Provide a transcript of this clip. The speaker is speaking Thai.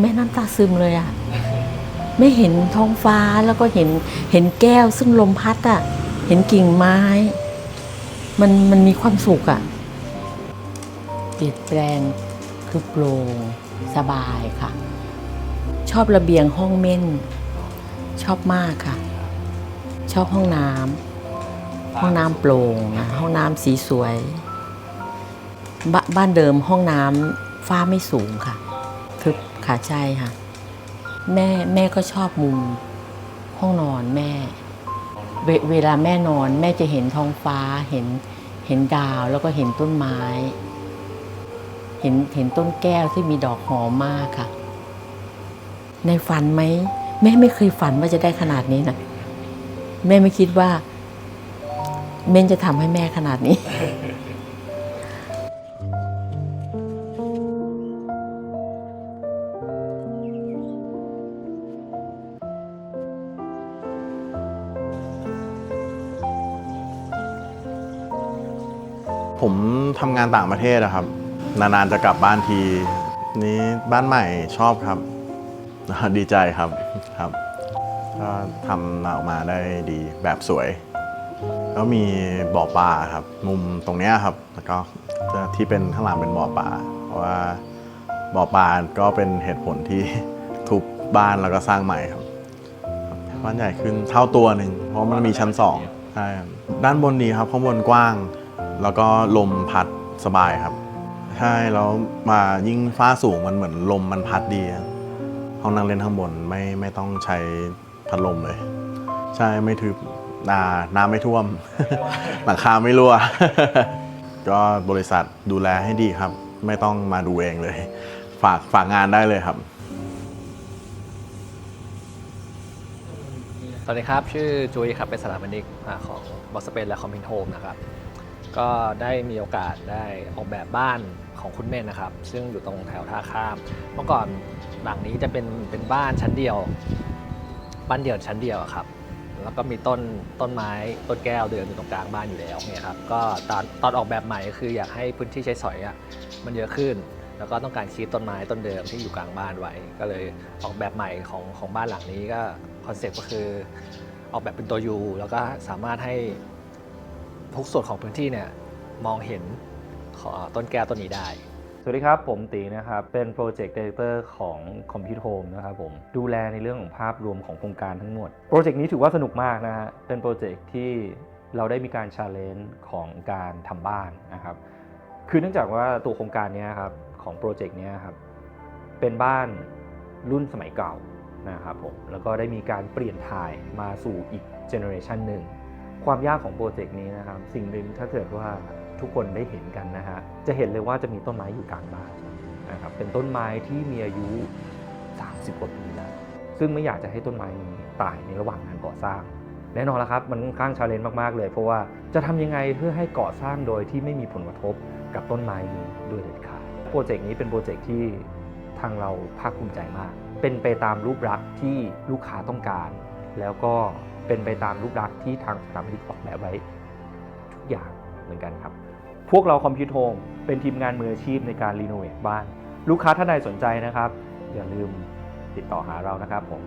แม่น้ำตาซึมเลยอะไม่เห็นท้องฟ้าแล้วก็เห็นเห็นแก้วซึ่งลมพัดอะเห็นกิ่งไม้ มันมันมีความสุขอะเปลี่ยนแปลงคือโปร่งสบายค่ะ ชอบระเบียงห้องเม่น ชอบมากค่ะ ชอบห้องน้ำห้องน้ำโปร่งนะห้องน้ำสีสวยบบ้านเดิมห้องน้ำฟ้าไม่สูงค่ะ ทึบขาใจค่ะ แม่แม่ก็ชอบมุมห้องนอนแม่เวเวลาแม่นอน แม่จะเห็นท้องฟ้าเห็นเห็นดาวแล้วก็เห็นต้นไม้ เห็นเห็นต้นแก้วที่มีดอกหอมมากค่ะ ในฝันไหมแม่ไม่เคยฝันว่าจะได้ขนาดนี้นะแม่ไม่คิดว่า เม่นจะทำให้แม่ขนาดนี้ ผมทำงานต่างประเทศอะครับ นานๆจะกลับบ้านที นี้บ้านใหม่ชอบครับ ดีใจครับครับก็ทำออกมาได้ดีแบบสวย แล้วมีบ่อปลาครับ มุมตรงนี้ครับ แล้วก็ที่เป็นข้างหลังเป็นบ่อปลาเพราะว่าบ่อปลาก็เป็นเหตุผลที่ทุบบ้านแล้วก็สร้างใหม่ครับบ้านใหญ่ขึ้นเท่าตัวหนึ่งเพราะมันมีชั้นสองใช่ด้านบนดีครับข้างบนกว้าง แล้วก็ลมพัดสบายครับใช่แล้วมายิ่งฟ้าสูงมันเหมือนลมมันพัดดีห้องนั่งเล่นข้างบนไม่ไม่ต้องใช้พัดลมเลย ใช่ไม่ทึบนาน้ำไม่ท่วม หลังคาไม่รั่ว ก็บริษัทดูแลให้ดีครับ ไม่ต้องมาดูเองเลย ฝากฝากงานได้เลยครับ สวัสดีครับ ชื่อจุ้ยครับ เป็นสถาปนิกของบอสเปนและคอมพินโฮมนะครับ ก็ได้มีโอกาสได้ออกแบบบ้านของคุณเม่นนะครับ ซึ่งอยู่ตรงแถวท่าข้าม เมื่อก่อนหลังนี้จะเป็นเป็นบ้านชั้นเดียว บ้านเดี่ยวชั้นเดียวอะครับ แล้วก็มีต้นต้นไม้ต้นแก้วเดินอยู่ตรงกลางบ้านอยู่แล้วเนี่ยครับก็ตอนตอนออกแบบใหม่ก็คืออยากให้พื้นที่ใช้สอยอะมันเยอะขึ้น แล้วก็ต้องการคีปต้นไม้ต้นเดิมที่อยู่กลางบ้านไว้ ก็เลยออกแบบใหม่ของของบ้านหลังนี้ก็คอนเซ็ปต์ก็คือออกแบบเป็นตัวยูแล้วก็สามารถให้ ทุกส่วนของพื้นที่เนี่ยมองเห็นอต้นแก้วต้นนี้ได้ สวัสดีครับ ผมตีนะครับ เป็นโปรเจกต์ดี r เตอร์ของ Compute Home นะครับผมดูแลในเรื่องของภาพรวมของโครงการทั้งหมด โปรเจกต์นี้ถือว่าสนุกมากนะฮะเป็นโปรเจกต์ที่เราได้มีการชาเลนจ์ของการทำบ้านนะครับคือเนื่องจากว่าตัวโครงการนี้ครับของโปรเจกต์นี้ครับเป็นบ้านรุ่นสมัยเก่านะครับผมแล้วก็ได้มีการเปลี่ยนถ่ายมาสู่อีกเจเนอเรชันหนึ่ง ความยากของโปรเจกต์นี้นะครับ สิ่งหนึ่งถ้าเกิดว่าทุกคนได้เห็นกันนะฮะจะเห็นเลยว่าจะมีต้นไม้อยู่กลางบ้านนะครับเป็นต้นไม้ที่มีอายุ 30กว่าปีแล้วซึ่งไม่อยากจะให้ต้นไม้นี้ตายในระหว่างงานก่อสร้าง แน่นอนแล้วครับ มันค่อนข้างชาเลนจ์มากๆเลย เพราะว่าจะทำยังไงเพื่อให้ก่อสร้างโดยที่ไม่มีผลกระทบกับต้นไม้นี้โดยเด็ดขาดโปรเจกต์นี้เป็นโปรเจกต์ที่ทางเราภาคภูมิใจมาก เป็นไปตามรูปลักษณ์ที่ลูกค้าต้องการ แล้วก็ เป็นไปตามรูปลักษณ์ที่ทางสถาปนิกออกแบบไว้ทุกอย่างเหมือนกันครับ พวกเราคอมพิวโฮมเป็นทีมงานมืออาชีพในการรีโนเวทบ้าน ลูกค้าท่านใดสนใจนะครับ อย่าลืมติดต่อหาเรานะครับผม